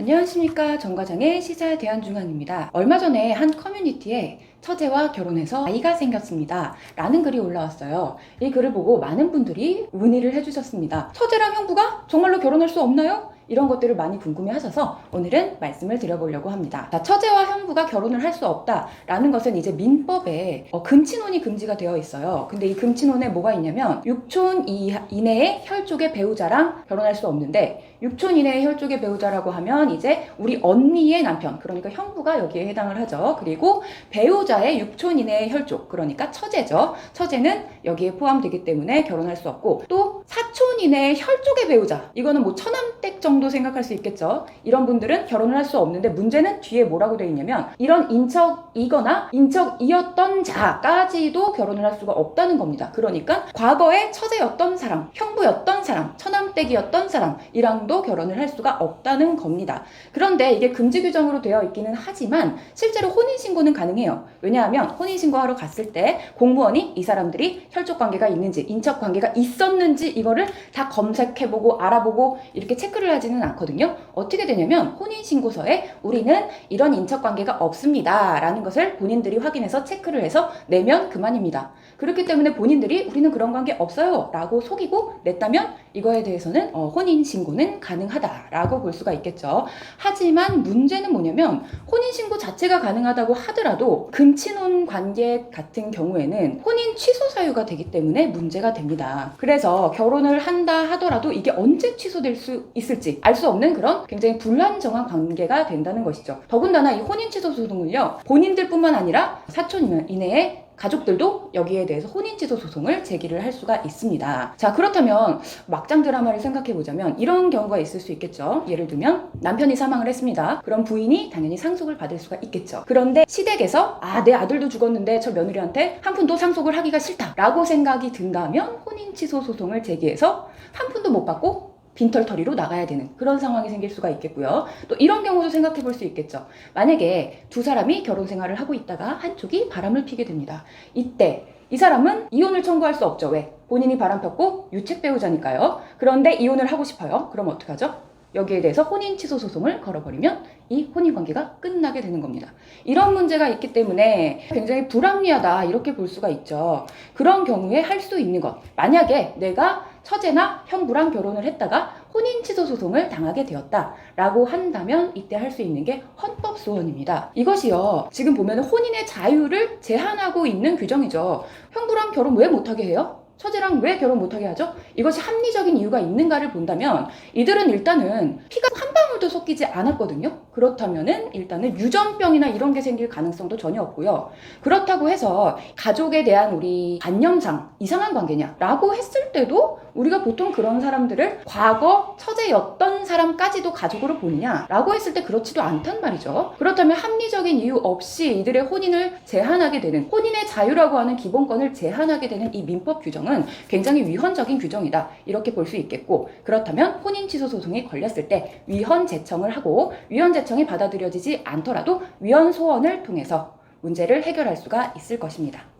안녕하십니까 정과장의 시사 대한중앙입니다. 얼마 전에 한 커뮤니티에 처제와 결혼해서 아이가 생겼습니다. 라는 글이 올라왔어요. 이 글을 보고 많은 분들이 문의를 해주셨습니다. 처제랑 형부가 정말로 결혼할 수 없나요? 이런 것들을 많이 궁금해 하셔서 오늘은 말씀을 드려보려고 합니다. 자, 처제와 형부가 결혼을 할 수 없다라는 것은 이제 민법에 어, 금친혼이 금지가 되어 있어요. 근데 이 금친혼에 뭐가 있냐면 6촌 이- 이내의 혈족의 배우자랑 결혼할 수 없는데 6촌 이내의 혈족의 배우자라고 하면 이제 우리 언니의 남편 그러니까 형부가 여기에 해당을 하죠. 그리고 배우자의 6촌 이내의 혈족 그러니까 처제죠. 처제는 여기에 포함되기 때문에 결혼할 수 없고 또 4촌 이내의 혈족의 배우자 이거는 뭐 처남댁 정도 생각할 수 있겠죠. 이런 분들은 결혼을 할 수 없는데 문제는 뒤에 뭐라고 되어 있냐면 이런 인척이거나 인척이었던 자까지도 결혼을 할 수가 없다는 겁니다. 그러니까 과거에 처제였던 사람, 형 부였던 사람, 처남댁이었던 사람이랑도 결혼을 할 수가 없다는 겁니다. 그런데 이게 금지 규정으로 되어 있기는 하지만 실제로 혼인신고는 가능해요. 왜냐하면 혼인신고하러 갔을 때 공무원이 이 사람들이 혈족 관계가 있는지, 인척 관계가 있었는지 이거를 다 검색해보고 알아보고 이렇게 체크를 하지는 않거든요. 어떻게 되냐면 혼인신고서에 우리는 이런 인척 관계가 없습니다. 라는 것을 본인들이 확인해서 체크를 해서 내면 그만입니다. 그렇기 때문에 본인들이 우리는 그런 관계 없어요. 라고 속이고 냈다면 이거에 대해서는 어, 혼인 신고는 가능하다라고 볼 수가 있겠죠. 하지만 문제는 뭐냐면 혼인 신고 자체가 가능하다고 하더라도 금친혼 관계 같은 경우에는 혼인 취소 사유가 되기 때문에 문제가 됩니다. 그래서 결혼을 한다 하더라도 이게 언제 취소될 수 있을지 알 수 없는 그런 굉장히 불안정한 관계가 된다는 것이죠. 더군다나 이 혼인 취소 소송을요 본인들뿐만 아니라 사촌 이내에 가족들도 여기에 대해서 혼인취소 소송을 제기를 할 수가 있습니다. 자, 그렇다면 막장 드라마를 생각해 보자면 이런 경우가 있을 수 있겠죠. 예를 들면 남편이 사망을 했습니다. 그럼 부인이 당연히 상속을 받을 수가 있겠죠. 그런데 시댁에서 아, 내 아들도 죽었는데 저 며느리한테 한 푼도 상속을 하기가 싫다라고 생각이 든다면 혼인취소 소송을 제기해서 한 푼도 못 받고 빈털터리로 나가야 되는 그런 상황이 생길 수가 있겠고요. 또 이런 경우도 생각해 볼 수 있겠죠. 만약에 두 사람이 결혼 생활을 하고 있다가 한쪽이 바람을 피게 됩니다. 이때 이 사람은 이혼을 청구할 수 없죠. 왜? 본인이 바람 폈고 유책 배우자니까요. 그런데 이혼을 하고 싶어요. 그럼 어떡하죠? 여기에 대해서 혼인 취소 소송을 걸어버리면 이 혼인 관계가 끝나게 되는 겁니다. 이런 문제가 있기 때문에 굉장히 불합리하다 이렇게 볼 수가 있죠. 그런 경우에 할 수 있는 것. 만약에 내가 처제나 형부랑 결혼을 했다가 혼인 취소 소송을 당하게 되었다라고 한다면 이때 할 수 있는 게 헌법 소원입니다. 이것이요. 지금 보면 혼인의 자유를 제한하고 있는 규정이죠. 형부랑 결혼 왜 못하게 해요? 처제랑 왜 결혼 못하게 하죠? 이것이 합리적인 이유가 있는가를 본다면 이들은 일단은 피가 한 방울도 섞이지 않았거든요. 그렇다면은 일단은 유전병이나 이런 게 생길 가능성도 전혀 없고요. 그렇다고 해서 가족에 대한 우리 관념상 이상한 관계냐라고 했을 때도 우리가 보통 그런 사람들을 과거 처제였던 사람까지도 가족으로 보느냐라고 했을 때 그렇지도 않단 말이죠. 그렇다면 합리적인 이유 없이 이들의 혼인을 제한하게 되는 혼인의 자유라고 하는 기본권을 제한하게 되는 이 민법 규정은 굉장히 위헌적인 규정이다. 이렇게 볼 수 있겠고 그렇다면 혼인 취소 소송이 걸렸을 때 위헌 제청을 하고 위헌 제청이 받아들여지지 않더라도 위헌 소원을 통해서 문제를 해결할 수가 있을 것입니다.